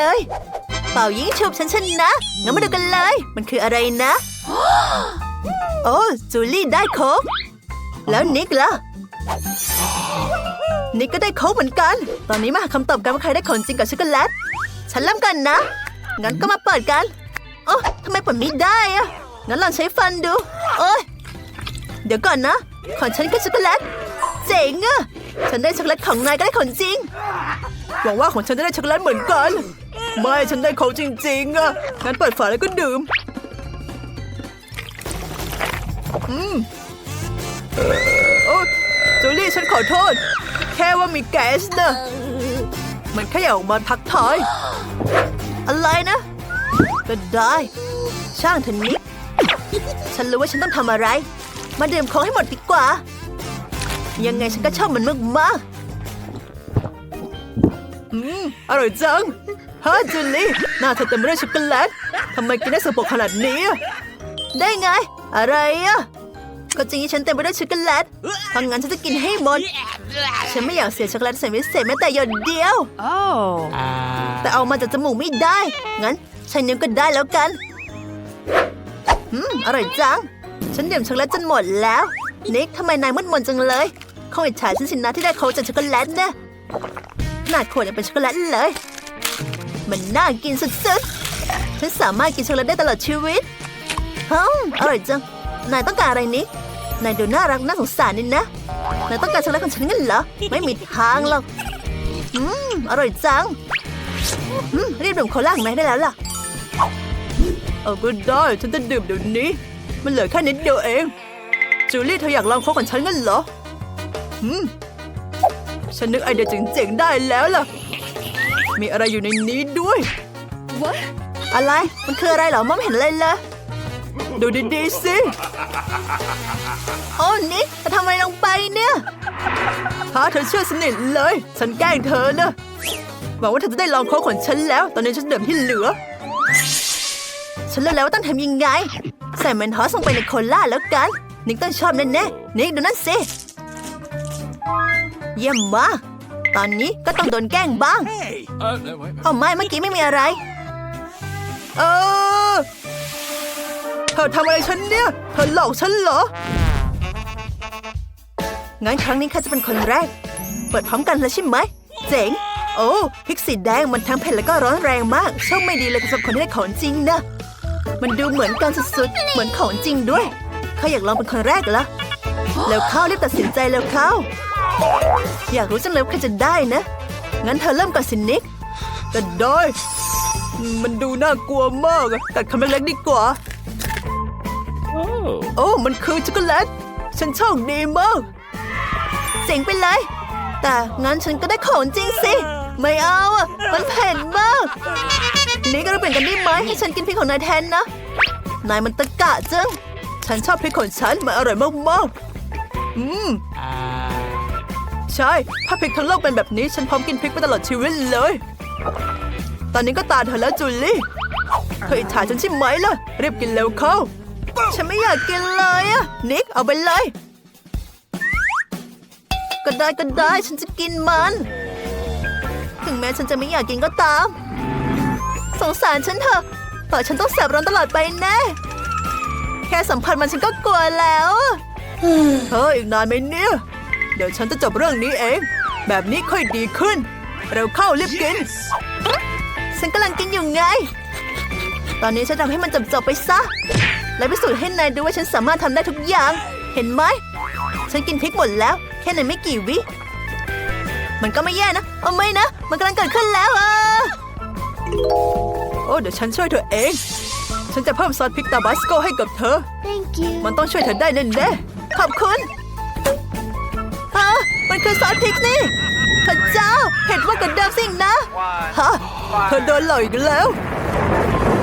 เลย เป่ายิงฉุบฉันชนะงั้นมาดูกันเลย มันคืออะไรนะ โอ้จูลี่ได้โค้กแล้วนิกล่ะ นิกก็ได้โค้กเหมือนกัน ตอนนี้มาหาคำตอบกันว่าใครได้ของจริงกับช็อกโกแลต ฉันเริ่มกันนะ งั้นก็มาเปิดกันโอ้ทำไมเปิดไม่ได้อะงั้นลองใช้ฟันดูโอ้ย เดี๋ยวก่อนนะ ขอฉันคือช็อกโกแลต เจ๋งอะ ฉันได้ช็อกโกแลตของนายก็ได้ของจริง หวังว่าของฉันจะได้ช็อกโกแลตเหมือนกัน ไม่ฉันได้ของจริง ๆอะงั้นเปิดฝาแล้วก็ดื่ม อืมโอ้จูลี่ฉันขอโทษ แค่ว่ามีแก๊สนะมันแค่อยากออกมาทักทาย อะไรนะ ก็ได้ ช่างเถอะนิก ฉันรู้ว่าฉันต้องทำอะไร มาดื่มของให้หมดดีกว่า ยังไงฉันก็ชอบมันมากๆอืมอร่อยจังฮะจูลี่หน้าเธอเต็มไปด้วยช็อกโกแลตทำไมกินได้สกปรกขนาดนี้อะได้ไง อะไรอะก็จริงที่ฉันเต็มไปด้วยช็อกโกแลตเพราะงั้นฉันจะกินให้หมด ฉันไม่อยากเสียช็อกโกแลตใส่พิเศษแม้แต่หยดเดียว Oh. แต่เอามาจากจมูกไม่ได้ งั้นใช้นิ้วก็ได้แล้วกัน อืม อร่อยจัง ฉันดื่มช็อกโกแลตจนหมดแล้ว นิกทำไมนายมืดมนจังเลยคงอิจฉาฉันสินะที่ได้โค้กจากช็อกโกแลตนะขนาดขวดยังเป็นช็อกโกแลตเลย มันน่ากินสุดๆ ฉันสามารถกินช็อกโกแลตได้ตลอดชีวิตฮึมอร่อยจัง นายต้องการอะไรนิกนายดูน่ารักน่าสงสารนี่นะ นายต้องการช็อกโกแลตของฉันงั้นเหรอ ไม่มีทางหรอก อืม อร่อยจัง อืม รีบดื่มโคลาของนายได้แล้วล่ะ เอาก็ได้ ฉันจะดื่มเดี๋ยวนี้ มันเหลือแค่นิดเดียวเอง จูลี่เธออยากลองโค้กของฉันงั้นเหรออืมฉันนึกไอเดียเจ๋งๆได้แล้วล่ะ มีอะไรอยู่ในนี้ด้วย What? อะไร มันคืออะไรเหรอมองไม่เห็นอะไรเลยดูดีๆสิโอ้นิกจะทำอะไรลงไปเนี่ยพาเธอเชื่อสนิทเลย ฉันแกล้งเธอนะหวังว่าเธอจะได้ลองโค้กของฉันแล้ว ตอนนี้ฉันดื่มที่เหลือ ฉันรู้แล้วว่าต้องทำยังไง ใส่เมนทอสลงไปในโคลาแล้วกัน นิกต้องชอบแน่ๆนิกดูนั่นสิ เยี่ยมมากตอนนี้ก็ต้องโดนแกล้งบ้างเอาไม่เมื่อกี้ไม่มีอะไร เออ เธอทำอะไรฉันเนี่ย เธอหลอกฉันเหรอ งั้นครั้งนี้ข้าจะเป็นคนแรก เปิดพร้อมกันเลยใช่ไหม เจ๋ง โอ้ พิกสีแดงมันทั้งเผ็ดแล้วก็ร้อนแรงมากโชคไม่ดีเลยสำหรับคนที่ได้ของจริงนะ มันดูเหมือนกันสุดๆ เหมือนของจริงด้วย ขาอยากลองเป็นคนแรกเหรอแล้วเข้ารีบตัดสินใจแล้วเข้า อยากรู้จังเลยว่าใครจะได้นะ งั้นเธอเริ่มก่อนสินิกก็ได้มันดูน่ากลัวมากอะตัดคำเล็กๆดีกว่า Oh. โอ้ มันคือช็อกโกแลต ฉันโชคดีมากเจ๋งไปเลย แต่งั้นฉันก็ได้ของจริงสิ ไม่เอาอะ มันเผ็ดมาก นี่ก็เราเปลี่ยนกันได้ไหมให้ฉันกินพริกของนายแทนนะ นายมันตะกะจัง ฉันชอบพริกของฉันมันอร่อยมากๆ อืม Uh, ใช่ ถ้าพริกทั้งโลกเป็นแบบนี้ ฉันพร้อมกินพริกไปตลอดชีวิตเลย ตอนนี้ก็ตาเธอแล้วจูลี่ เธออิจฉาฉันใช่ไหมล่ะ รีบกินเร็วเข้า ฉันไม่อยากกินเลยอะนิกเอาไปเลย ก็ได้ก็ได้ ฉันจะกินมัน ถึงแม้ฉันจะไม่อยากกินก็ตาม สงสารฉันเถอะต่อฉันต้องแสบร้อนตลอดไปแน่ แค่สัมผัสมันฉันก็กลัวแล้วเฮ้ยอีกนานไหมเนี่ย เดี๋ยวฉันจะจบเรื่องนี้เอง แบบนี้ค่อยดีขึ้น เร็วเข้ารีบกิน ฉันกำลังกินอยู่ไง ตอนนี้ฉันทำให้มันจบๆไปซะ และพิสูจน์ให้นายดูว่าฉันสามารถทำได้ทุกอย่าง เห็นไหม ฉันกินพริกหมดแล้ว แค่ในไม่กี่วิ มันก็ไม่แย่นะเอาไม่นะ มันกำลังเกิดขึ้นแล้วอะโอ้เดี๋ยวฉันช่วยเธอเอง ฉันจะเพิ่มซอสพริกตาบาสโกให้กับเธอ Thank you. มันต้องช่วยเธอได้แน่ๆขอบคุณฮะมันคือซอสพริกนี่พระเจ้าเผ็ดมากกว่าเดิมสิงนะฮะเธอโดนหลอกอีกแล้ว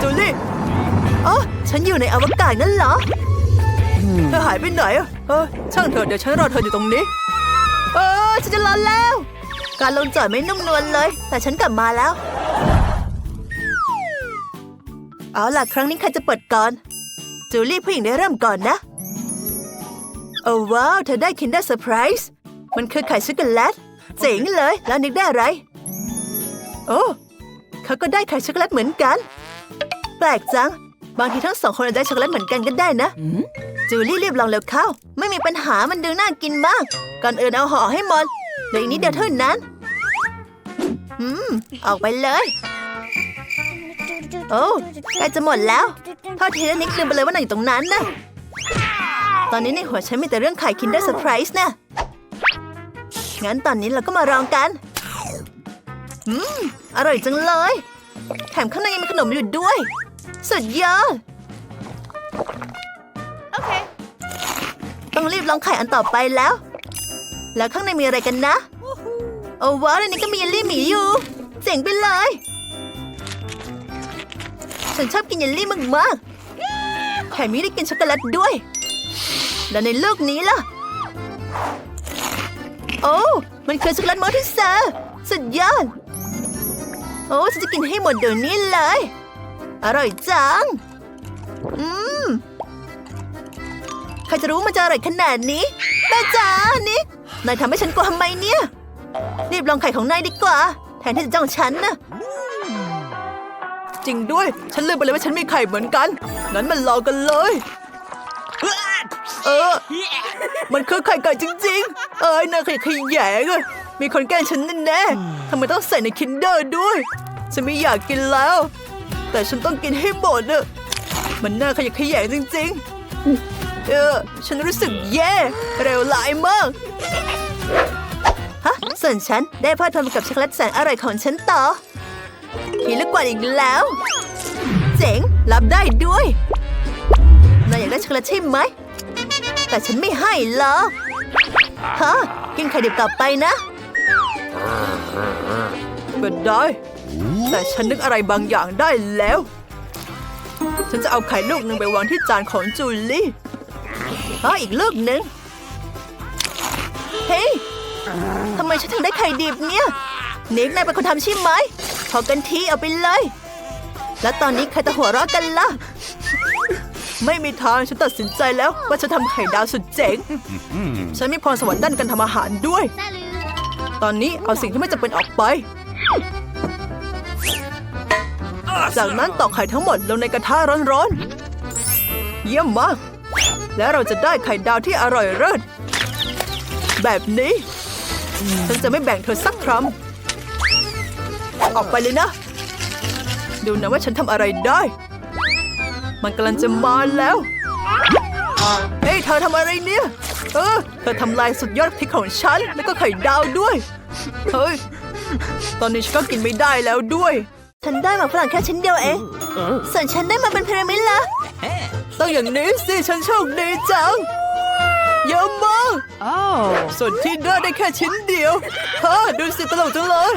จูลี่อ๋อฉันอยู่ในอวกาศนั่นเหรอเธอหายไปไหนอะเออช่างเถอะเดี๋ยวฉันรอเธออยู่ตรงนี้ เออฉันจะรอแล้ว การลงจอดไม่นุ่มนวลเลย แต่ฉันกลับมาแล้ว เอาล่ะครั้งนี้ใครจะเปิดก่อน จูลี่ผู้หญิงได้เริ่มก่อนนะ โอ้ว้าว เธอได้ Kinder Surprise มันคือไข่ช็อกโกแลตเจ๋งเลย แล้วนิกได้อะไร โอ้เขาก็ได้ไข่ช็อกโกแลตเหมือนกัน แปลกจัง บางทีทั้งสองคนอาจจะได้ช็อกโกแลตเหมือนกันก็ได้นะ จูลี่รีบลองเร็วเข้า ไม่มีปัญหามันดูน่ากินมาก ก่อนอื่นเอาห่อให้หมดเหลืออีกนิดเดียวเท่านั้นอืม ออกไปเลย โอ้ใกล้จะหมดแล้วโทษทีนะนิกลืมไปเลยว่านายอยู่ตรงนั้นนะ ตอนนี้ในหัวฉันมีแต่เรื่องไข่คินได้เซอร์ไพรส์นะ งั้นตอนนี้เราก็มาลองกัน อืม อร่อยจังเลย แถมข้างในยังมีขนมอยู่ด้วย สุดยอดต้องรีบลองไข่อันต่อไปแล้ว แล้วข้างในมีอะไรกันนะ โอ้ว้าวในนี้ก็มีเยลลี่หมีอยู่ เจ๋งไปเลย ฉันชอบกินเยลลี่มากๆแถมมีได้กินช็อกโกแลตด้วย แล้วในลูกนี้ล่ะ โอ้ มันคือช็อกโกแลตมอลทิเซอร์สุดยอด โอ้ฉันจะกินให้หมดเดี๋ยวนี้เลย อร่อยจัง อืมใครจะรู้มันจะอร่อยขนาดนี้แม่จ๋านิกนายทำให้ฉันกลัวทำไมเนี่ย รีบลองไข่ของนายดีกว่า แทนที่จะจ้องฉันนะ จริงด้วย ฉันลืมไปเลยว่าฉันมีไข่เหมือนกันงั้นมันลอกันเลย เออ มันคือไข่ไก่จริง ๆ เอ้ยนายขยะแขยงอะมีคนแกล้งฉันแน่ๆทำไมต้องใส่ในคินเดอร์ด้วย ฉันไม่อยากกินแล้ว แต่ฉันต้องกินให้หมดอะมันน่าขยะขยงจริง ๆ เออ ฉันรู้สึกแย่เร็วลายมาก ฮะ ส่วนฉันได้เพลิดเพลินกับช็อกโกแลตแสนอร่อยของฉันต่อ มีลูกกวาดอีกแล้ว เจ๋ง รับได้ด้วยนายอยากได้ช็อกโกแลตใช่ไหม แต่ฉันไม่ให้หรอกฮะกินไข่ดิบต่อไปนะก็ได้ แต่ฉันนึกอะไรบางอย่างได้แล้ว ฉันจะเอาไข่ลูกหนึ่งไปวางที่จานของจูลี่อ๋ออีกลูกหนึ่งเฮ้ยทำไมฉันถึงได้ไข่ดิบเนี่ยนิกนายเป็นคนทำใช่ไหม พอกันทีเอาไปเลย แล้วตอนนี้ใครจะหัวเราะกันล่ะ ไม่มีทางฉันตัดสินใจแล้วว่าจะทำไข่ดาวสุดเจ๋ง ฉันมีพรสวรรค์ด้านการทำอาหารด้วย ตอนนี้เอาสิ่งที่ไม่จำเป็นออกไป จากนั้นตอกไข่ทั้งหมดลงในกระทะร้อนๆ เยี่ยมมาก แล้วเราจะได้ไข่ดาวที่อร่อยเลิศแบบนี้ ฉันจะไม่แบ่งเธอสักคำ ออกไปเลยนะ ดูนะว่าฉันทำอะไรได้ มันกำลังจะมาแล้ว เฮ้ยเธอทำอะไรเนี่ย เออ เธอทำลายสุดยอดพริกของฉัน แล้วก็ไข่ดาวด้วย เฮ้ย ตอนนี้ฉันก็กินไม่ได้แล้วด้วย ฉันได้มาฝรั่งแค่ชิ้นเดียวเอง ส่วนฉันได้มาเป็นพีระมิดละต้องอย่างนี้สิฉันโชคดีจังเยอะมาก Oh. ส่วนที่ได้ได้แค่ชิ้นเดียวฮะดูสิตลกจังเลย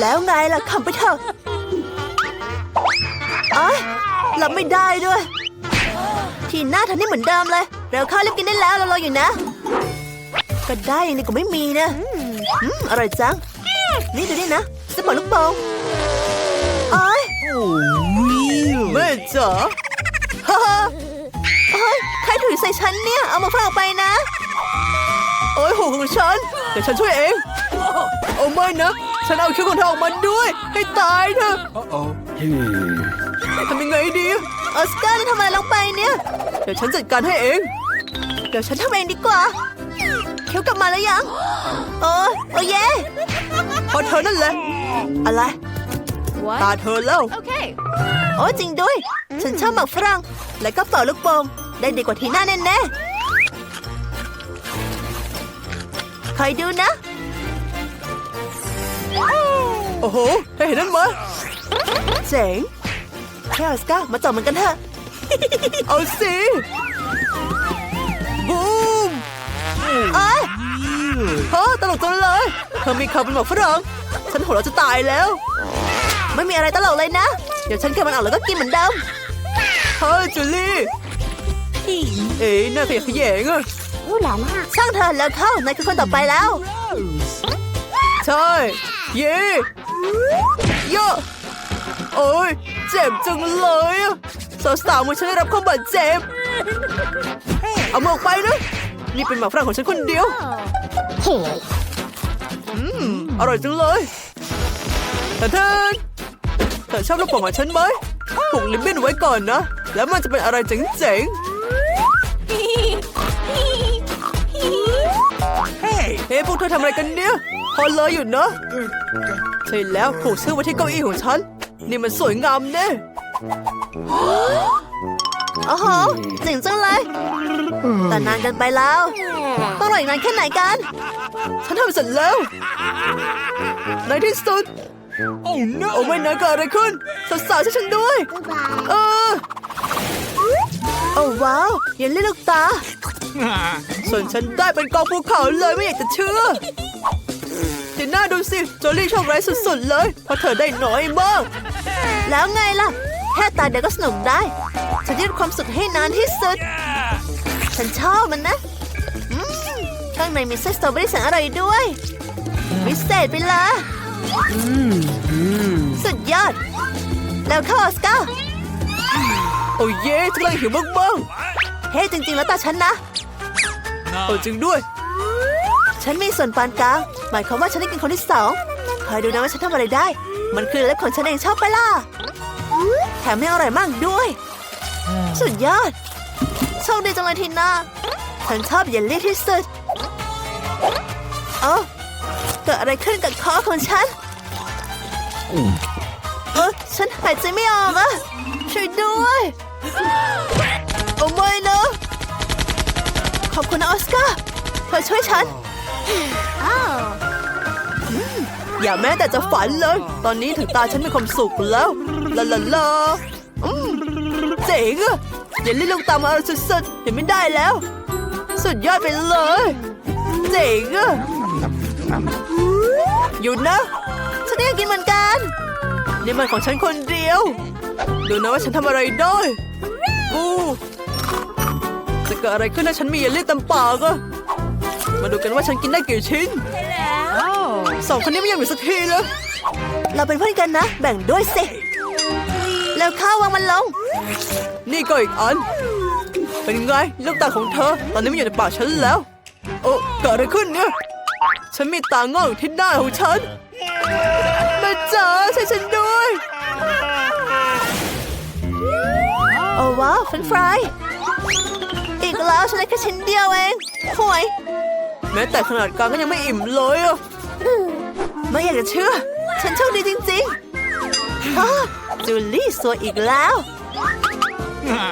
แล้วไงล่ะขับไปเถอะเอ้ยรับไม่ได้ด้วย ทีหน้าเธอนี่เหมือนเดิมเลย เร็วเข้ารีบกินได้แล้วเรารออยู่นะ ก็ได้นี่ก็ไม่มีนะอืมอร่อยจัง นี่ดูนี่นะสปอร์ตลูกโป่งเอ้ยแม่จ๋าฮ่าฮ่าเฮ้ยใครถือใส่ฉันเนี่ย เอามาฝากออกไปนะ โอ้ยหูของฉันเดี๋ยวฉันช่วยเอง โอ้ไม่นะ ฉันเอาคิ้วของเธอออกมาด้วย ให้ตายเถอะ Uh oh. ทำยังไงดีออสการ์นี่ทำอะไรลงไปเนี่ย เดี๋ยวฉันจัดการให้เอง เดี๋ยวฉันทำเองดีกว่าเคี้ยวกลับมาแล้วยังโอ้ยโอ้เย่พอเธอนั่นแหละ อะไรตาเธอแล้ว Okay. โอ้จริงด้วย ฉันชอบหมักฝรั่ง และก็เป่าลูกโป่งได้ดีกว่าทีหน้าแน่ๆคอยดูนะ โอ้โหเห็นนั่นไหมเจ๋งแค่ออสการ์มาจับมันกันเถอะเอาสิบูมเอ้ยเฮ้อตลกจังเลยเธอมีคำเป็นหมากฝรั่งฉันหัวเราะจะตายแล้ว ไม่มีอะไรตลกเลยนะ เดี๋ยวฉันแค่มันออกแล้วก็กินเหมือนเดิมเฮ้ยจูลี่เอ๊ะน่าขยะแขยงอะ Ooh la la. ช่างเธอแล้วเข้านายคือคนต่อไปแล้ว ใช่ เย่ เยอะโอ้ยเจ็บจังเลยอะสาวๆมือฉันได้รับความบาดเจ็บ เอามือออกไปนะ นี่เป็นหมาฝรั่งของฉันคนเดียวอืมอร่อยจังเลยแต่เธออชอบลูกโป่งของฉันไหมผูกลิบบิ้นไว้ก่อนนะ แล้วมันจะเป็นอะไรเจ๋งๆ เฮ้ยพวกเธอทำอะไรกันเนี่ย พอเลยอยู่นะ ใช่แล้วผูกชื่อไว้ที่เก้าอี้ของฉัน นี่มันสวยงามแน่โอ้โหเจ๋งจังเลยแต่นานเกันไปแล้วต้องรออีกนานแค่ไหนกัน ฉันทำเสร็จแล้ว ในที่สุด Oh no! โอ้ไม่นะเกิดอะไรขึ้นสาวๆช่วยฉันด้วย เออ โอ้ว้าวอย่าเล่นลูกตา ส่วนฉันได้เป็นกองภูเขาเลยไม่อยากจะเชื่อ ทีน่าดูสิโจลี่โชคร้ายสุดๆเลยเพราะเธอได้น้อยมาก แล้วไงล่ะ แค่ตาเดียวก็สนุกได้ฉันยืดความสุขให้นานที่สุด ฉันชอบมันนะอืมข้างในมีไส้สตรอเบอรี่แสนอร่อยด้วยพิเศษไปเลยสุดยอด แล้วเข้าออสการ์โอ้เย่ฉันกำลังหิวมากเฮ้จริงๆแล้วตาฉันนะๆโอ้จริงด้วย ฉันมีส่วนปานกลางหมายความว่าฉันได้กินคนที่สองคอยดูนะว่าฉันทำอะไรได้ มันคือเล็บของฉันเองชอบไปล่ะแถมยังอร่อยมากด้วย สุดยอดโชคดีจังเลยทีน่าฉันชอบเยลลี่ที่สุดเอ้าเกิดอะไรขึ้นกับคอของฉันเออฉันหายใจไม่ออกอะช่วยด้วยโอ้ไม่นะขอบคุณนะออสการ์เธอช่วยฉัน อย่าแม้แต่จะฝันเลย ตอนนี้ถึงตาฉันมีความสุขแล้วลาลาลาเจ๋งอะอย่าเล่นลงตามมาสุดๆเห็นไม่ได้แล้ว สุดยอดไปเลย เจ๋งอะหยุดนะ ฉันอยากกินเหมือนกัน นี่มันของฉันคนเดียว ดูนะว่าฉันทำอะไรได้บูจะเกิดอะไรขึ้นถ้าฉันมีเยลลี่เต็มปากอะ มาดูกันว่าฉันกินได้กี่ชิ้นสองคนนี้ไม่ยอมอยู่สักทีเลยเราเป็นเพื่อนกันนะ แบ่งด้วยสิ แล้วข้าววางมันลง นี่ก็อีกอัน เป็นไงลูกตาของเธอ ตอนนี้มันอยู่ในปากฉันแล้ว โอ้เกิดอะไรขึ้นเนี่ย ฉันมีตางอกอยู่ที่หน้าของฉันแม่จ๋าช่วยฉันด้วย โอ้ว้าวเฟรนช์ฟรายอีกแล้วฉันได้แค่ชิ้นเดียวเองห่วยแม้แต่ขนาดกลางก็ยังไม่อิ่มเลยอะไม่อยากจะเชื่อ ฉันโชคดีจริงๆอ้าจูลี่สวยอีกแล้ว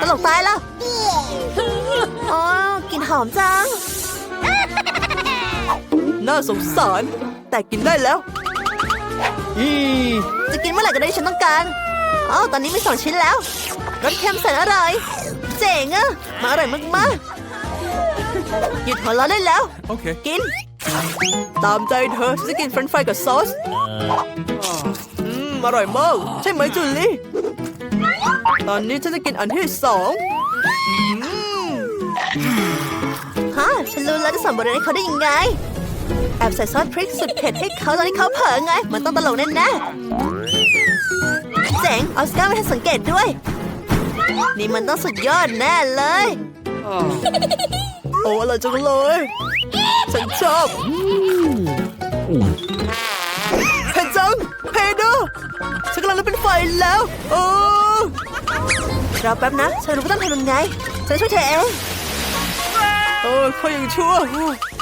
ตลกตายแล้วอ๋อกลินหอมจัง น่าสงสาร แต่กินได้แล้ว จะกินเมื่อไหร่ก็ได้ที่ฉันต้องการอ๋อตอนนี้มีสองชิ้นแล้วรสเค็มแสนอร่อย เจ๋งอะมาอร่อยมากๆ หยุดหัวเราะได้แล้ว Okay. กิน ตามใจเธอฉันจะกินเฟรนช์ฟรายกับซอสอืมอร่อยมาก ใช่ไหมจูลี่ ตอนนี้ฉันจะกินอันที่สองอืมฮะฉันรู้แล้วจะสอนบทเรียนให้เขาได้ยังไง แอบใส่ซอสพริกสุดเผ็ดให้เขาตอนที่เขาเผลอไง มันต้องตลกแน่ๆเจ๋งออสการ์ไม่ทันสังเกตด้วย นี่มันต้องสุดยอดแน่เลย โอ้อร่อยจังเลย ฉันชอบเผ็ดจังเผ็ดอะฉันกำลังลุกเป็นไฟแล้วโอ้รอแป๊บนะ ฉันรู้ว่าต้องทำยังไง ฉันช่วยเธอเองเออเขายังชั่ว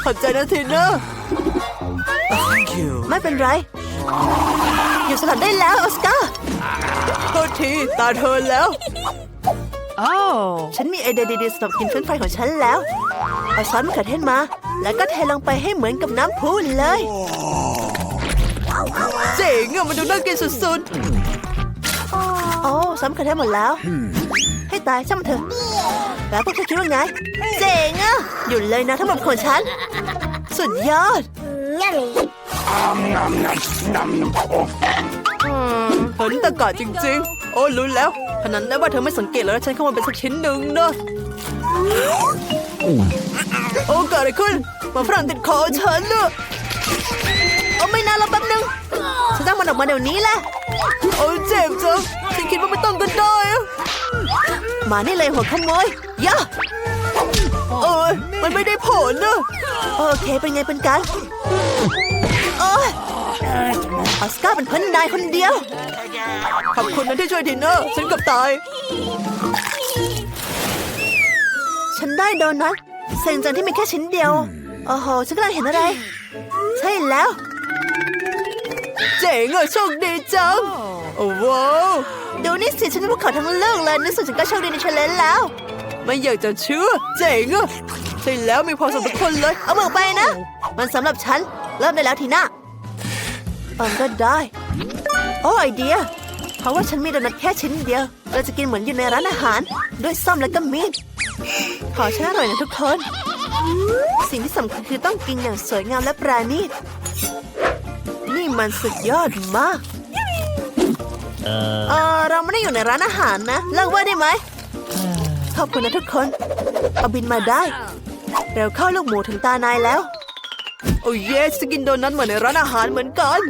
ขอบใจนะทีนะ Thank you. ไม่เป็นไร อยู่สถานได้แล้วออสการ์โทษทีตาเธอแล้วฉันมีไอเดียดีๆสำหรับกินเฟรนช์ฟรายของฉันแล้ว เอาซอสมะเขือเทศมา แล้วก็เทลงไปให้เหมือนกับน้ำพุเลย เจ๋งอะมันดูน่ากินสุดโอ้ซอสมะเขือเทศหมดแล้ว ให้ตายช่างมันเถอะ แล้วพวกเธอคิดว่าไง เจ๋งอะหยุดเลยนะทั้งหมดของฉัน สุดยอดๆเธอนี่ตะกาจริง ๆ โอ้รู้แล้วขนาดได้ว่าเธอไม่สังเกตแล้วฉันเข้ามาเป็นสักชิ้นหนึ่งเนอะ โอ้เกิดอะไรขึ้นมาฝรั่งติดคอฉันเนอะเอาไม่นานรอแป๊บนึงฉันต้องมันออกมาเดี๋ยวนี้แหละโอ้เจ็บจังฉันคิดว่าไม่ต้องก็ได้มานี่เลยหัวขโมยย่าเอ้ยมันไม่ได้ผลนะโอเคเป็นไงเป็นกันโอ้ยออสการ์เป็นเพื่อนนายคนเดียว ขอบคุณนะที่ช่วยดินเนอร์ฉันกับตาย ฉันได้โดนัท เซ็งจังที่มีแค่ชิ้นเดียว โอ้โห ฉันกำลังเห็นอะไร ใช่แล้ว เจ๋งอะโชคดีจัง โอ้ว้าวดูนี่สิฉันเป็นภูเขาทั้งเรื่องเลยในสุดฉันก็โชคดีในเชลเลนแล้ว ไม่อยากจะเชื่อ เจ๋งอะใช่แล้วมีความสุขทุกคนเลย เอามือไปนะ มันสำหรับฉัน เริ่มได้แล้วทีหน้าเออก็ได้ โอ้ไอเดีย เพราะว่าฉันมีโดนัทแค่ชิ้นเดียว เราจะกินเหมือนอยู่ในร้านอาหาร ด้วยซ่อมและก็มีด ขอฉันอร่อยนะทุกคน สิ่งที่สำคัญคือต้องกินอย่างสวยงามและปราณีต นี่มันสุดยอดมาก เออเราไม่ได้อยู่ในร้านอาหารนะ เลิกว่าได้ไหม ขอบคุณนะทุกคน เอาบินมาได้ เร็วเข้าลูกหมูถึงตานายแล้ว โอ้เยสจะกินโดนัทเหมือนในร้านอาหารเหมือนกัน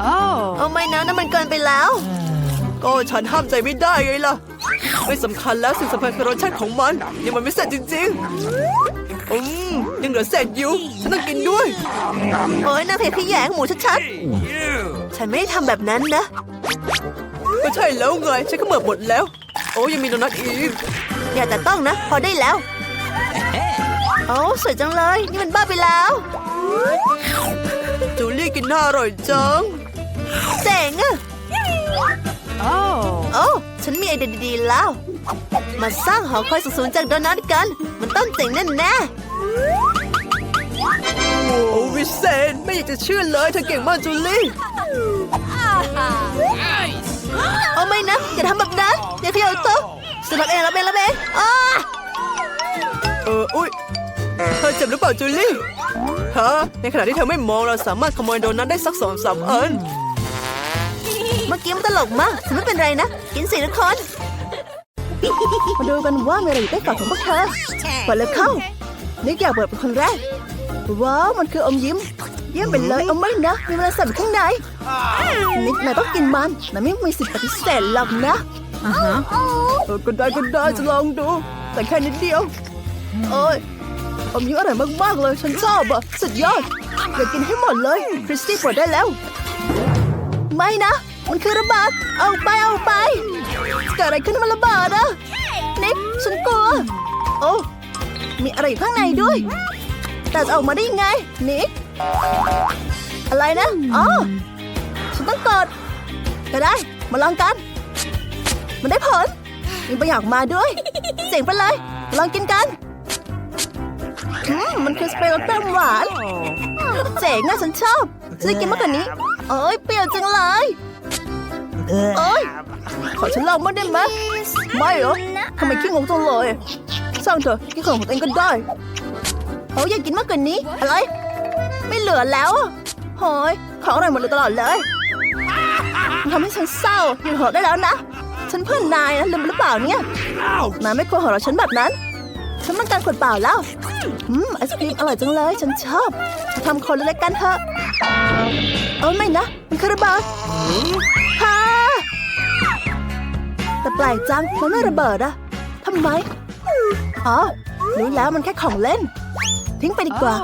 เอาไม่นะนั่นมันเกินไปแล้ว ก็ฉันห้ามใจไม่ได้ไงล่ะ ไม่สำคัญแล้วสิ่งสำคัญคือรสชาติของมัน ยังมันไม่เสร็จจริงๆ อืม ยังเหลือเศษอยู่ ฉันต้องกินด้วย โอ้ยนางเพจขยงหมูชัดๆ ฉันไม่ได้ทำแบบนั้นนะ ก็ใช่แล้วไง ฉันก็เหมือบหมดแล้ว โอ้ยังมีโดนัทอีก อย่าแต่ต้องนะ พอได้แล้วโอ้สวยจังเลย นี่มันบ้าไปแล้ว จูลี่กินน่าอร่อยจังเจ๋งอะ โอ้ฉันมีไอเดียดีๆแล้ว มาสร้างหอคอยสูงๆจากโดนัทกัน มันต้องเจ๋งแน่แน่โอ้วิเศษไม่อยากจะเชื่อเลยเธอเก่งมากจูลี่ๆเอาไม่นะอย่าทำแบบนั้นอย่าเขย่าโต๊ะสำหรับเองรับเองรับเองอ้าเอออุ้ยเธอเจ็บหรือเปล่าจูลี่ฮะในขณะที่เธอไม่มองเราสามารถขโมยโดนัทได้สักสองสามอัน เมื่อกี้มันตลกมากฉันไม่เป็นไรนะ กินสิทุกคนมาดูกันว่ามีอะไรอยู่ใต้กล่องของพวกเธอเปิดเลยเข้านึกอยากเปิดเป็นคนแรก ว้าว มันคืออมยิ้ม เยี่ยมไปเลยเอาไม่นะ มีแมลงสาบอยู่ข้างในนิดนายต้องกินมันนายไม่มีสิทธิ์ปฏิเสธหรอกนะเออก็ได้ก็ได้จะลองดู แต่แค่นิดเดียวโอ้ยอมยิ้มอร่อยมากๆเลย ฉันชอบอะสุดยอดอยากกินให้หมดเลยคริสตี้เปิดได้แล้ว ไม่นะ มันคือระเบิดเอาไปเอาไป เกิดอะไรขึ้นมันระเบิดอะนิกฉันกลัว โอ้ มีอะไรอยู่ข้างในด้วย แต่จะออกมาได้ยังไง นิก อะไรนะ อ๋อ ฉันต้องกดก็ได้ มาลองกัน มันได้ผล มีประโยคมาด้วย เสียงไปเลย ลองกินกันมันคือสเปรย์รสเปรี้ยวหวาน เจ๋งอะฉันชอบฉันจะกินมากกว่านี้ โอ้ยเปรี้ยวจังเลย โอ้ยขอฉันลองมางได้ไหมไม่เหรอทำไมขี้งงจังเลยสร้างเถอะกินของของตัวเองก็ได้โอ้ยอยากกินมากกว่านี้ อะไร ไม่เหลือแล้วอะโหยของอร่อยหมดเลยตลอดเลยมันทำให้ฉันเศร้าหยุดหัวเราะได้แล้วนะ ฉันเพื่อนนายนะลืมหรือเปล่าเนี่ยนายไม่ควรหัวเราะฉันแบบนั้น ฉันต้องการขวดเปล่าแล้วอืมไอศครีมอร่อยจังเลย ฉันชอบทำคนเล็กๆกันเถอะเออไม่นะมันคือระเบิดฮ่า แต่แปลกจังมันไม่ระเบิดอะทำไม อ๋อรู้แล้วมันแค่ของเล่น ทิ้งไปดีกว่า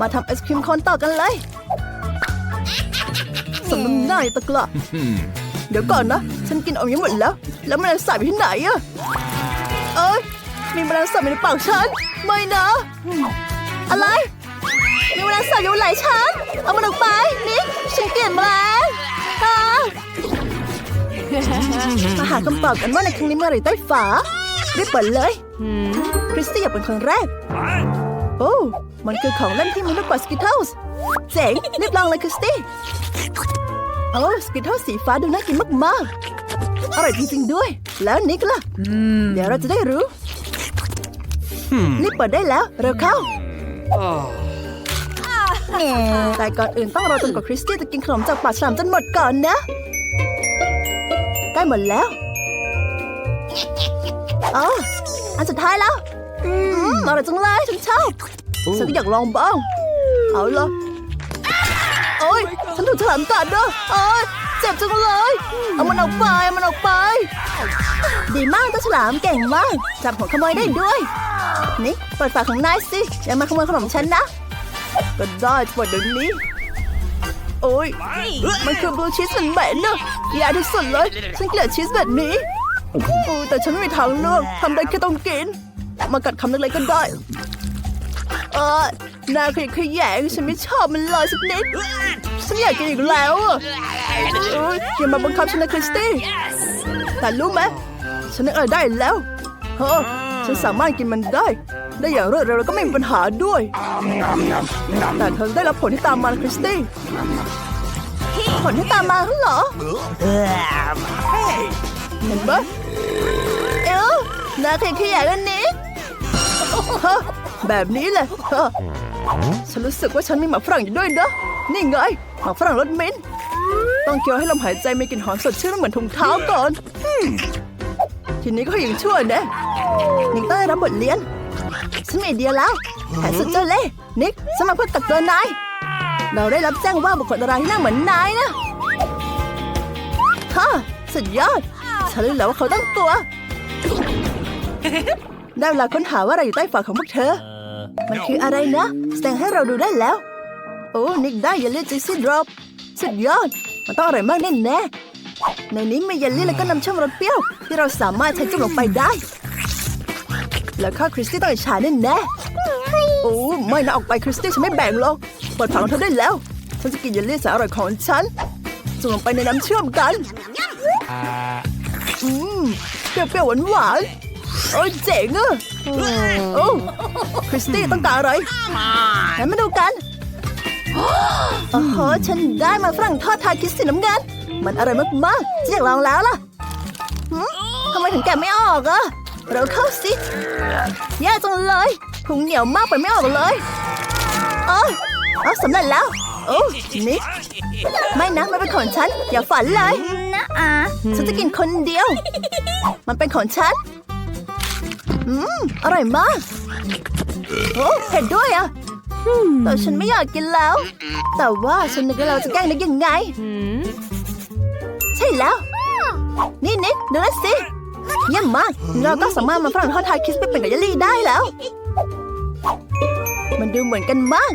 มาทำไอศครีมโคนต่อกันเลยสมน้ำหน้าไอ้ตะกละเดี๋ยวก่อนนะ ฉันกินอมยิ้มหมดแล้ว แล้วแมันสาบอยู่ที่ไหนอะเอ้ยมีแมลงสาบอยู่ในปากฉัน ไม่นะ อะไรมีแมลงสาบอยู่ไหลฉัน เอามันออกไปนิกฉันเกลียดแมลงอ่า มาหาคำตอบกันว่าในครั้งนี้เมื่อไหรใต้ฝารีบเปิดเลยคริสตี้อยากเป็นคนแรก โอ้มันคือของเล่นที่มีลูกบอลสกิทเทิลส์เจ๋งรีบลองเลยคริสตี้โอ้สกิทเทิลสีฟ้าดูน่ากินมากๆอร่อยจริงๆด้วย แล้วนิกล่ะเดี๋ยวเราจะได้รู้นี่เปิดได้แล้ว เร็วเข้าแต่ก่อนอื่นต้องรอจนกว่าคริสตี้จะกินขนมจากปากฉลามจนหมดก่อนนะใกล้หมดแล้วอ๋ออันสุดท้ายแล้ว อืมอร่อยจังเลยฉันชอบฉันก็อยากลองบ้าง เอาละโอ้ยฉันถูกฉลามกัดด้วยโอ้ยเจ็บจังเลย เอามันออกไปเอามันออกไป ดีมากเจ้าฉลามเก่งมาก จับหัวขโมยได้ด้วย นี่เปิดฝาของนายสิอย่ามาขโมยขนมฉันนะ ก็ได้เปิดเดี๋ยวนี้ โอ้ยมันคือบลูชีสมันเหม็นนะแย่ที่สุดเลย ฉันเกลียดชีสแบบนี้โอ้ยแต่ฉันไม่มีทางเลือกทำได้แค่ต้องกิน มากัดคำเล็กๆก็ได้ เออนาขยะแขยงฉันไม่ชอบมันเลยสักนิด ฉันอยากกินอีกแล้วอะเอ้ยอย่ามาบังคับฉันนะคริสตี้ แต่รู้ไหม ฉันนึกอะไรได้แล้วเฮ้อฉันสามารถกินมันได้ ได้อย่างรวดเร็วแล้วก็ไม่มีปัญหาด้วย แต่เธอได้รับผลที่ตามมานะคริสตี้ผลที่ตามมาเหรอเห็นปะเอวนาขยะแขยงอันนี้ฮะแบบนี้แหละฮะฉันรู้สึกว่าฉันมีหมาฝรั่งอยู่ด้วยนะนี่ไงหมาฝรั่งรสมิ้นท์ต้องเคี้ยวให้ลมหายใจมีกลิ่นหอมสดชื่นเหมือนถุงเท้าก่อนอืมทีนี้ก็ยังชั่วนะนิกต้องได้รับบทเรียน ฉันมีไอเดียแล้วแผนสุดเจ้าเล่ห์นิกสมัครเพื่อตักเตือนนาย เราได้รับแจ้งว่าบุคคลอะไรที่หน้าเหมือนนายนะฮะสุดยอด ฉันรู้แล้วว่าเขาต้องตัว ได้เวลาค้นหาว่าอะไรอยู่ใต้ฝาของพวกเธอ มันคืออะไรนะ แสดงให้เราดูได้แล้ว โอ้ นิกได้เยลลี่จิซี่ดรอปสุดยอด มันต้องอร่อยมากแน่แน่ในนี้มีเยลลี่แล้วก็น้ำเชื่อมรสเปรี้ยว ที่เราสามารถใช้จุ่มลงไปได้ แล้วข้าคริสตี้ต้องอิจฉาแน่แน่ๆโอ้ไม่นะออกไปคริสตี้ฉันไม่แบ่งหรอกเปิดฝาของเธอได้แล้วฉันจะกินเยลลี่แสนอร่อยของฉันจุ่มลงไปในน้ำเชื่อมกันอืมเปรี้ยวๆหวานๆโอ้ยเจ๋งอะโอ้คริสตี้ต้องการอะไรงั้นมาดูกันโอ้โหฉันได้มาฝรั่งทอดทาคิสสีน้ำเงินมันอร่อยมากๆฉันอยากลองแล้วล่ะหืมทำไมถึงแกะไม่ออกอะ เราเข้าสิแย่จังเลยพุงเหนียวมากไปไม่ออกเลยเออเอาสำเร็จแล้ว โอ้นี่ไม่นะมันเป็นของฉัน อย่าฝันเลยฉันจะกินคนเดียว มันเป็นของฉัน อืม อร่อยมากโอ้เผ็ดด้วยอะแต่ฉันไม่อยากกินแล้ว แต่ว่าฉันนึกว่าเราจะแกล้งนึกยังไง ใช่แล้ว นี่นิดดูนั่นสิ เยี่ยมมาก เราก็สามารถมาฝรั่งทอดทายคิสไปเป็นกับยลลี่ได้แล้ว มันดูเหมือนกันมาก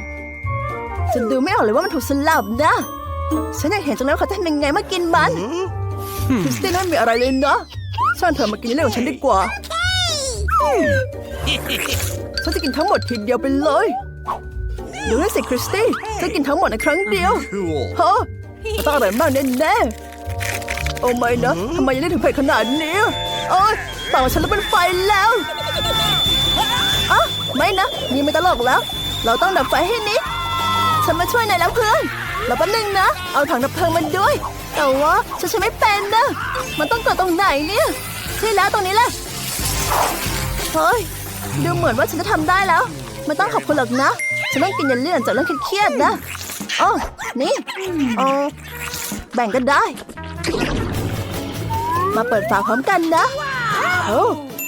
ฉันดูไม่ออกเลยว่ามันถูกสลับนะ ฉันอยากเห็นจังเลยว่าเขาจะทำยังไงเมื่อกินมันคริสตี้นั่นมีอะไรเลยนะช่างเธอมากินเรื่องของฉันดีกว่าฉันจะกินทั้งหมดทีเดียวไปเลยดูนั่สิคริสตี้ฉันกินทั้งหมดในครั้งเดียวฮะต้องอร่อยมากแน่ๆโอ้ไม่นะทำไมยังได้ถึงเผ็ดขนาดนี้ โอ้ยปากของฉันแล้วเป็นไฟแล้วอะไม่นะนี่ไม่ตลกแล้ว เราต้องดับไฟให้นิดฉันมาช่วยนายแล้วเพื่อนเราแป๊บนึงนะ เอาถังดับเพลิงมันด้วย แต่ว่าฉันใช้ไม่เป็นนะ มันต้องกดตรงไหนเนี่ยใช่แล้วตรงนี้แหละเฮ้ยดูเหมือนว่าฉันจะทำได้แล้วไม่ต้องขอบคุณหรอกนะ ฉันต้องกินเยลลี่หลังจากเรื่องเครียดๆนะอ๋อนี่อ๋อแบ่งกันได้ มาเปิดฝาพร้อมกันนะ โอ้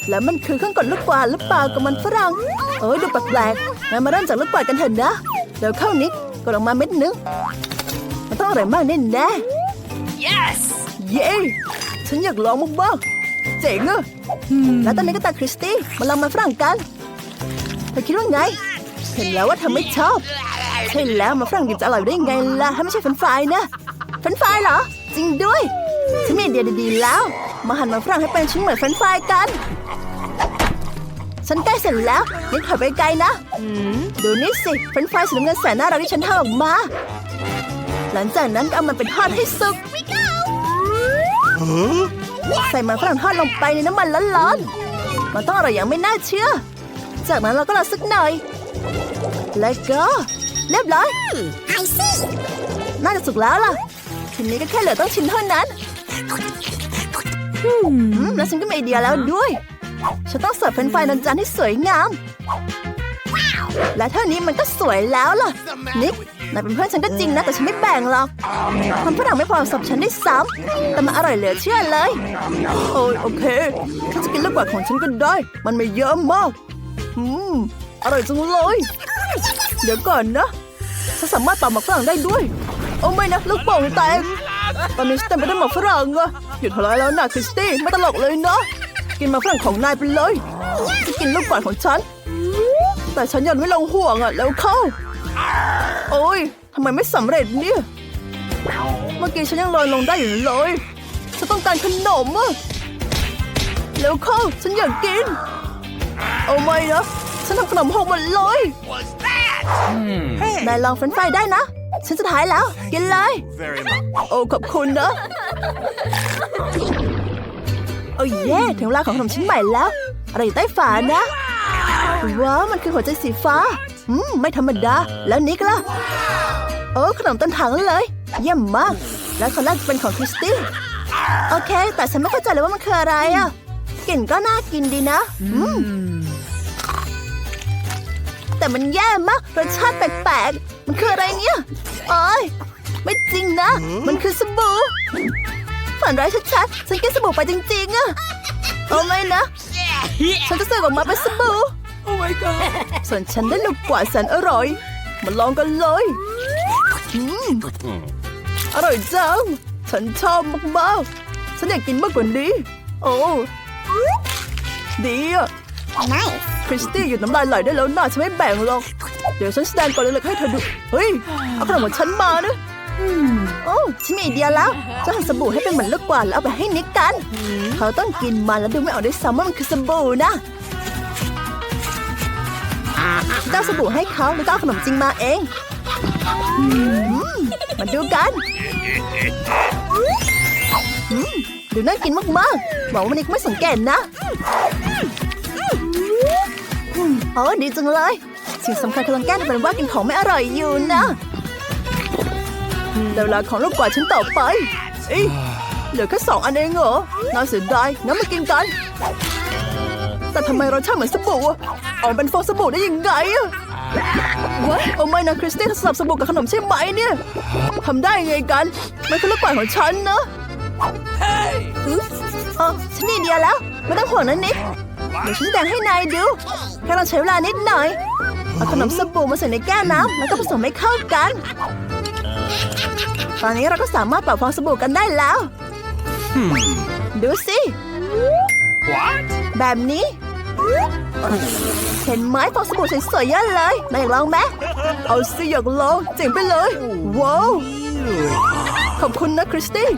แล้วมันคือเครื่องกดลูกกวาดหรือเปล่ากับมันฝรั่งเออดูแปลกๆงั้นมาเริ่มจากลูกกวาดกันเถอะนะ เดี๋ยวเข้านิดกดออกมาเม็ดนึง มันต้องอร่อยมากแน่แน่ๆ Yes! เย้ฉันอยากลองบ้างๆเจ๋งอะแล้วตอนนี้ก็ตาคริสตี้มาลองมาฝรั่งกันเธอคิดว่าไง เห็นแล้วว่าเธอไม่ชอบ ใช่แล้วมาฝรั่งดิบจะอร่อยได้ไงล่ะ ถ้าไม่ใช่เฟรนช์ฟรายนะเฟรนช์ฟรายเหรอ จริงด้วยฉันมี ไอเดียดีๆแล้ว มาหั่นมาฝรั่งให้เป็นชิ้นเหมือนเฟรนช์ฟรายกัน ฉันใกล้เสร็จแล้วนี่ถอยไปไกลนะดูนี่สิเฟรนช์ฟรายสีน้ำเงินแสนน่ารักที่ฉันทำออกมา หลังจากนั้นก็เอามันไปทอดให้สุกใส่มันฝรั่งทอดลงไปในน้ำมันร้อนๆมันต้องอร่อยอย่างไม่น่าเชื่อ จากนั้นเราก็รอสักหน่อย แล้วก็เรียบร้อย I see! น่าจะสุกแล้วล่ะทีนี้ก็แค่เหลือต้องชิมเท่านั้นอืม แล้วฉันก็มีไอเดียแล้วด้วย ฉันต้องเสิร์ฟเฟรนช์ฟรายบนจานให้สวยงาม และเท่านี้มันก็สวยแล้วล่ะ นิกนายเป็นเพื่อนฉันก็จริงนะ แต่ฉันไม่แบ่งหรอกความฝรั่งไม่พอสำหรับฉันได้ซ้ำแต่มันอร่อยเหลือเชื่อเลย โอ้ยโอเคฉันจะกินลูกกวาดของฉันก็ได้ มันไม่เยอะมาก อืม อร่อยจังเลย เดี๋ยวก่อนนะฉันสามารถตำหมักฝรั่งได้ด้วย โอ้ไม่นะลูกโป่งแตก ตอนนี้ฉันเต็มไปด้วยหมักฝรั่งอะหยุดทะเลาะแล้วนะคริสตี้ไม่ตลกเลยนะกินหมักฝรั่งของนายไปเลยจะกินลูกกวาดของฉัน แต่ฉันยังไม่ลงห่วงอะแล้วเข้า โอ้ยทำไมไม่สำเร็จเนี่ยมื่อกี้ฉันยังลอยลงได้อยู่เลยฉันต้องการขนมอะเร็วเข้าฉันอยากกิน เอาไม่นะฉันทำขนมหกหมดเลยนายลองเฟรนช์ฟรายได้นะ ฉันจะท้ายแล้ว กินเลย Very much. โอ้ขอบคุณนะ โอ้เย่ถึงเวลาของขนมชิ้นใหม่แล้ว อะไรอยู่ใต้ฝานะ ว้าวมันคือหัวใจสีฟ้า อืม ไม่ธรรมดา แล้วนิกล่ะ โอ้ขนมต้นถังเลย เยี่ยมมาก แล้วคนแรกจะเป็นของคริสตี้โอเค แต่ฉันไม่เข้าใจเลยว่ามันคืออะไรอะกลิ่นก็น่ากินดีนะ อืมแต่มันแย่มากรสชาติแปลกๆ มันคืออะไรเนี่ยโอ้ยไม่จริงนะ มันคือสบู่ฝันร้ายชัดๆฉันกินสบู่ไปจริงๆอะเอาไม่นะ ฉันจะเสิร์ฟออกมาเป็นสบู่โอ้ my god ส่วนฉันได้ลูกกวาดแสนอร่อย มาลองกันเลยอืมอร่อยจัง ฉันชอบมากๆ ฉันอยากกินมากกว่านี้ โอ้ ดีอะ คริสตี้หยุดน้ำลายไหลได้แล้วนะฉันไม่แบ่งหรอก เดี๋ยวฉันแสดงก่อนเลยๆให้เธอดู เฮ้ย เอาขนมของฉันมานะโอ้ฉันมีไอเดียแล้วจะหั่นสบู่ให้เป็นเหมือนลูกกวาดแล้วเอาไปให้นิกกัน เขาต้องกินมันแล้วดูไม่ออกด้วยซ้ำว่ามันคือสบู่นะเจ้าสบู่ให้เขาแล้วก็เอาขนมจริงมาเองอืมมาดูกันอืมดูน่ากินมากๆหวังว่ามันนิกไม่สังเกตนะ อืมอ๋อดีจังเลย สิ่งสำคัญคือต้องแก้เป็นว่ากินของไม่อร่อยอยู่นะเดี๋ยวเวลาของลูกกวาดฉันต่อไปเอ้ยเหลือแค่สองอันเองเหรอน่าเสียดายงั้นมากินกัน แต่ทำไมรสชาติเหมือนสบู่อะออกเป็นฟองสบู่ได้ยังไงอะวะโอ้ไม่นะคริสตี้สลับสบู่กับขนมใช่ไหมเนี่ยทำได้ยังไงกัน มันคือลูกกวาดของฉันนะอึ๊บอ๋อฉันมีไอเดียแล้ว ไม่ต้องห่วงนะนิก เดี๋ยวฉันแสดงให้นายดูแค่เราใช้เวลานิดหน่อย เอาขนมสบู่มาใส่ในแก้วน้ำแล้วก็ผสมให้เข้ากัน ตอนนี้เราก็สามารถเป่าฟองสบู่กันได้แล้ว ดูสิ What? แบบนี้ เห็นไหมฟองสบู่สวยๆเยอะเลยนายอยากลองไหมเอาสิอยากลองเจ๋งไปเลย ว้าว ขอบคุณนะคริสตี้